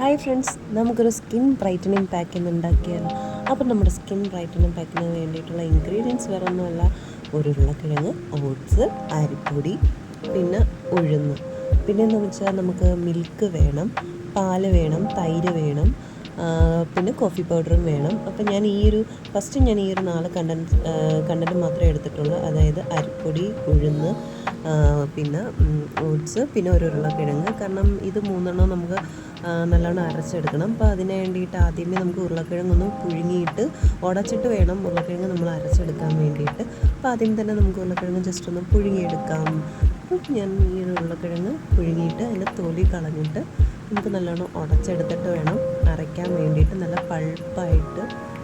Hi friends നമുക്കൊരു skin brightening pack ഇന്ന് ഉണ്ടാക്കിയാലോ അപ്പം നമ്മുടെ സ്കിൻ ബ്രൈറ്റനിങ് പാക്കിന് വേണ്ടിയിട്ടുള്ള ഇൻഗ്രീഡിയൻസ് വേറെ ഒന്നുമല്ല. ഒരു ഉരുളക്കിഴങ്ങ് ഓട്സ് അരിപ്പൊടി പിന്നെ ഉഴുന്ന്. പിന്നെ എന്ന് വെച്ചാൽ നമുക്ക് മിൽക്ക് വേണം പാൽ വേണം തൈര് വേണം പിന്നെ കോഫി പൗഡറും വേണം. അപ്പം ഞാൻ ഈ ഒരു ഫസ്റ്റ് ഞാൻ ഈ ഒരു നാല് കണ്ടൻസ് കണ്ടന്റ് മാത്രമേ എടുത്തിട്ടുള്ളൂ. അതായത് അരിപ്പൊടി ഉഴുന്ന് പിന്നെ ഓട്സ് പിന്നെ ഒരു ഉരുളക്കിഴങ്ങ്. കാരണം ഇത് മൂന്നെണ്ണം നമുക്ക് നല്ലോണം അരച്ചെടുക്കണം. അപ്പോൾ അതിന് വേണ്ടിയിട്ട് ആദ്യമേ നമുക്ക് ഉരുളക്കിഴങ്ങൊന്ന് പുഴുങ്ങിയിട്ട് ഉടച്ചിട്ട് വേണം ഉരുളക്കിഴങ്ങ് നമ്മൾ അരച്ചെടുക്കാൻ വേണ്ടിയിട്ട്. അപ്പോൾ ആദ്യം തന്നെ നമുക്ക് ഉരുളക്കിഴങ്ങ് ജസ്റ്റ് ഒന്ന് പുഴുങ്ങിയെടുക്കാം. അപ്പോൾ ഞാൻ ഈ ഉരുളക്കിഴങ്ങ് പുഴുങ്ങിയിട്ട് അതിന്റെ തൊലി കളഞ്ഞിട്ട് നമുക്ക് നല്ലോണം ഉടച്ചെടുത്തിട്ട് വേണം അരയ്ക്കാൻ വേണ്ടിയിട്ട്. നല്ല പൾപ്പായിട്ട്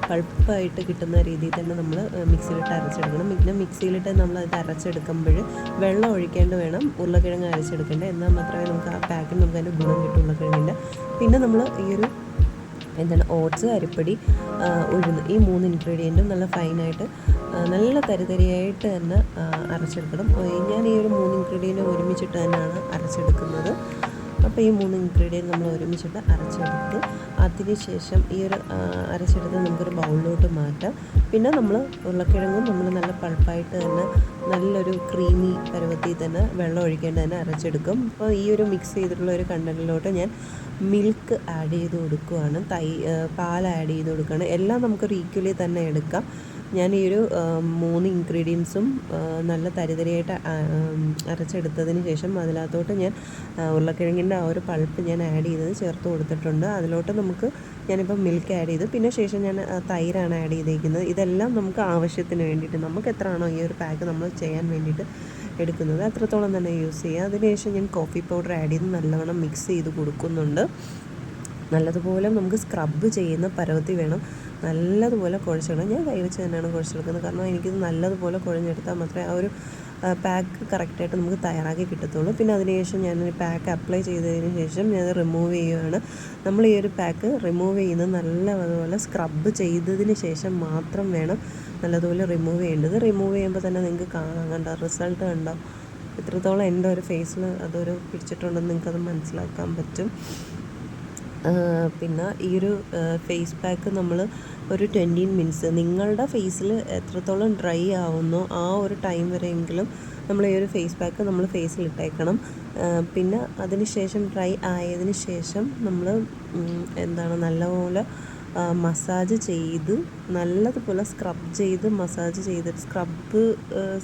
പൾപ്പായിട്ട് കിട്ടുന്ന രീതിയിൽ തന്നെ നമ്മൾ മിക്സിയിലിട്ട് അരച്ചെടുക്കണം. പിന്നെ മിക്സിയിലിട്ട് നമ്മൾ അത് അരച്ചെടുക്കുമ്പോൾ വെള്ളം ഒഴിക്കേണ്ടി വേണം. ഉരുളക്കിഴങ്ങ് അരച്ചെടുക്കേണ്ടത് എന്നാൽ മാത്രമേ നമുക്ക് ആ പാക്കിന് നമുക്ക് അതിന്റെ ഗുണം കിട്ടും ഉരുളക്കിഴങ്ങിന്റെ. പിന്നെ നമ്മൾ ഈ ഒരു എന്താണ് ഓട്സ് അരിപ്പൊടി ഉഴുന്ന് ഈ മൂന്ന് ഇൻഗ്രീഡിയന്റും നല്ല ഫൈനായിട്ട് നല്ല തരിതരിയായിട്ട് തന്നെ അരച്ചെടുക്കണം. ഞാൻ ഈ ഒരു മൂന്ന് ഇൻഗ്രീഡിയന്റും ഒരുമിച്ചിട്ട് തന്നെയാണ് അരച്ചെടുക്കുന്നത്. അപ്പോൾ ഈ മൂന്ന് ഇൻഗ്രീഡിയന്റ് നമ്മൾ ഒരുമിച്ചിട്ട് അരച്ചെടുത്ത്. അതിനുശേഷം ഈ ഒരു അരച്ചെടുത്ത് നമുക്കൊരു ബൗളിലോട്ട് മാറ്റാം. പിന്നെ നമ്മൾ ഉരുളക്കിഴങ്ങും നമ്മൾ നല്ല പൾപ്പായിട്ട് തന്നെ നല്ലൊരു ക്രീമി പരുവത്തിൽ തന്നെ വെള്ളം ഒഴിക്കേണ്ട തന്നെ അരച്ചെടുക്കും. അപ്പോൾ ഈ ഒരു മിക്സ് ചെയ്തിട്ടുള്ള ഒരു കണ്ടന്റിലോട്ട് ഞാൻ മിൽക്ക് ആഡ് ചെയ്ത് കൊടുക്കുകയാണ് തൈ പാൽ ആഡ് ചെയ്ത് കൊടുക്കുകയാണ്. എല്ലാം നമുക്കൊരു ഈക്വലി തന്നെ എടുക്കാം. ഞാൻ ഈ ഒരു മൂന്ന് ഇൻഗ്രീഡിയൻസും നല്ല തരിതരിയായിട്ട് അരച്ചെടുത്തതിന് ശേഷം അതിനകത്തോട്ട് ഞാൻ ഉരുളക്കിഴങ്ങിന്റെ ആ ഒരു പൾപ്പ് ഞാൻ ആഡ് ചെയ്തത് ചേർത്ത് കൊടുത്തിട്ടുണ്ട്. അതിലോട്ട് നമുക്ക് ഞാനിപ്പോൾ മിൽക്ക് ആഡ് ചെയ്തു. പിന്നെ ശേഷം ഞാൻ തൈരാണ് ആഡ് ചെയ്തേക്കുന്നത്. ഇതെല്ലാം നമുക്ക് ആവശ്യത്തിന് വേണ്ടിയിട്ട് നമുക്ക് എത്രയാണോ ഈ ഒരു പാക്ക് നമ്മൾ ചെയ്യാൻ വേണ്ടിയിട്ട് എടുക്കുന്നത് അത്രത്തോളം തന്നെ യൂസ് ചെയ്യുക അതിനുശേഷം ഞാൻ കോഫി പൗഡർ ആഡ് ചെയ്ത് നല്ലവണ്ണം മിക്സ് ചെയ്ത് കൊടുക്കുന്നുണ്ട്. നല്ലതുപോലെ നമുക്ക് സ്ക്രബ് ചെയ്യുന്ന പരവതി വേണം. നല്ലതുപോലെ കുഴച്ചെടുക്കണം. ഞാൻ കൈവച്ച് തന്നെയാണ് കുഴച്ചെടുക്കുന്നത്. കാരണം എനിക്കിത് നല്ലതുപോലെ കുഴഞ്ഞെടുത്താൽ മാത്രമേ ആ ഒരു പാക്ക് കറക്റ്റായിട്ട് നമുക്ക് തയ്യാറാക്കി കിട്ടത്തുള്ളൂ. പിന്നെ അതിനുശേഷം ഞാൻ പാക്ക് അപ്ലൈ ചെയ്തതിന് ശേഷം ഞാൻ റിമൂവ് ചെയ്യുകയാണ് നമ്മൾ ഈ ഒരു പാക്ക് റിമൂവ് ചെയ്യുന്നത് നല്ലതുപോലെ സ്ക്രബ് ചെയ്തതിന് ശേഷം മാത്രം വേണം നല്ലതുപോലെ റിമൂവ് ചെയ്യേണ്ടത്. റിമൂവ് ചെയ്യുമ്പോൾ തന്നെ നിങ്ങൾക്ക് കാണാം. കണ്ട? റിസൾട്ട് കണ്ടോ? എത്രത്തോളം എന്റെ ഒരു ഫേസിൽ അതൊരു പിടിച്ചിട്ടുണ്ടെന്ന് നിങ്ങൾക്കത് മനസ്സിലാക്കാൻ പറ്റും. പിന്നെ ഈ ഒരു ഫേസ് പാക്ക് നമ്മൾ ഒരു ട്വന്റീൻ മിനിറ്റ്സ് നിങ്ങളുടെ ഫേസിൽ എത്രത്തോളം ഡ്രൈ ആവുന്നോ ആ ഒരു ടൈം വരെയെങ്കിലും നമ്മൾ ഈ ഒരു ഫേസ് പാക്ക് നമ്മൾ ഫേസിൽ ഇട്ടേക്കണം. പിന്നെ അതിന് ശേഷം ഡ്രൈ ആയതിന് ശേഷം നമ്മൾ എന്താണ് നല്ലപോലെ മസാജ് ചെയ്ത് നല്ലതുപോലെ സ്ക്രബ് ചെയ്ത് മസാജ് ചെയ്തിട്ട് സ്ക്രബ്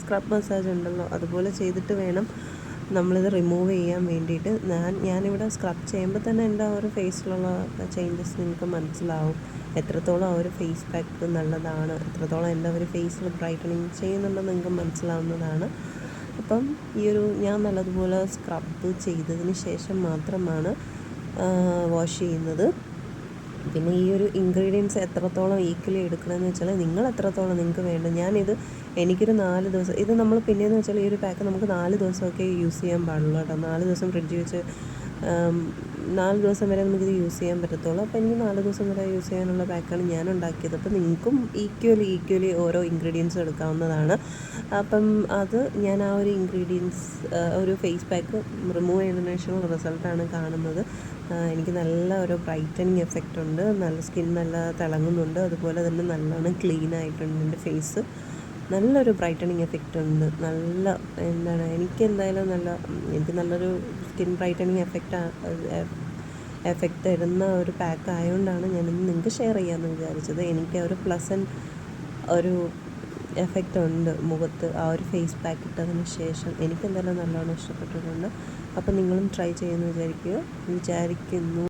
സ്ക്രബ് മസാജ് ഉണ്ടല്ലോ അതുപോലെ ചെയ്തിട്ട് വേണം നമ്മളിത് റിമൂവ് ചെയ്യാൻ വേണ്ടിയിട്ട് ഞാൻ ഞാനിവിടെ സ്ക്രബ് ചെയ്യുമ്പോൾ തന്നെ എന്റെ ആ ഒരു ഫേസിലുള്ള ചേഞ്ചസ് നിങ്ങൾക്ക് മനസ്സിലാവും. എത്രത്തോളം ആ ഒരു ഫേസ് പാക്ക് നല്ലതാണ് എത്രത്തോളം എന്റെ ഒരു ഫേസിൽ ബ്രൈറ്റനിങ് ചെയ്യുന്നുണ്ടെന്ന് നിങ്ങൾക്ക് മനസ്സിലാവുന്നതാണ്. അപ്പം ഈ ഒരു ഞാൻ നല്ലതുപോലെ സ്ക്രബ് ചെയ്തതിന് ശേഷം മാത്രമാണ് വാഷ് ചെയ്യുന്നത്. പിന്നെ ഈ ഒരു ഇൻഗ്രീഡിയൻസ് എത്രത്തോളം ഈക്വലി എടുക്കണമെന്ന് വെച്ചാൽ നിങ്ങൾ എത്രത്തോളം നിങ്ങൾക്ക് വേണ്ട. ഞാനിത് എനിക്കൊരു നാല് ദിവസം ഇത് നമ്മൾ പിന്നെയെന്ന് വെച്ചാൽ ഈ ഒരു പാക്ക് നമുക്ക് നാല് ദിവസമൊക്കെ യൂസ് ചെയ്യാൻ പാടുള്ളൂ കേട്ടോ. നാല് ദിവസം ഫ്രിഡ്ജിൽ വെച്ച് നാല് ദിവസം വരെ നമുക്കിത് യൂസ് ചെയ്യാൻ പറ്റത്തുള്ളൂ. അപ്പോൾ എനിക്ക് നാല് ദിവസം വരെ യൂസ് ചെയ്യാനുള്ള പാക്കാണ് ഞാൻ ഉണ്ടാക്കിയത്. അപ്പോൾ നിങ്ങൾക്കും ഈക്വലി ഈക്വലി ഓരോ ഇൻഗ്രീഡിയൻസ് എടുക്കാവുന്നതാണ്. അപ്പം അത് ഞാൻ ആ ഒരു ഇൻഗ്രീഡിയൻസ് ഒരു ഫേസ് പാക്ക് റിമൂവ് ചെയ്തതിനു ശേഷമുള്ള റിസൾട്ടാണ് കാണുന്നത്. എനിക്ക് നല്ല ഒരു ബ്രൈറ്റനിങ് എഫക്റ്റ് ഉണ്ട്. നല്ല സ്കിൻ നല്ല തിളങ്ങുന്നുണ്ട്. അതുപോലെ തന്നെ നല്ലോണം ക്ലീൻ ആയിട്ടുണ്ട് എന്റെ ഫേസ് നല്ലൊരു ബ്രൈറ്റനിങ് എഫക്റ്റ് ഉണ്ട്. നല്ല എന്താണ് എനിക്ക് എന്തായാലും നല്ല എനിക്ക് നല്ലൊരു സ്കിൻ ബ്രൈറ്റനിങ് എഫക്റ്റ് എഫക്റ്റ് തരുന്ന ഒരു പാക്ക് ആയതുകൊണ്ടാണ് ഞാനിന്ന് നിങ്ങൾക്ക് ഷെയർ ചെയ്യാമെന്ന് വിചാരിച്ചത്. എനിക്ക് ഒരു പ്ലസൻ ഒരു എഫക്റ്റ് ഉണ്ട് മുഖത്ത്. ആ ഒരു ഫേസ് പാക്ക് ഇട്ടതിന് ശേഷം എനിക്ക് എന്തായാലും നല്ലോണം ഇഷ്ടപ്പെട്ടിട്ടുണ്ട്. അപ്പോൾ നിങ്ങളും ട്രൈ ചെയ്യുമെന്ന് വിചാരിക്കുക. വിചാരിക്കുന്നു.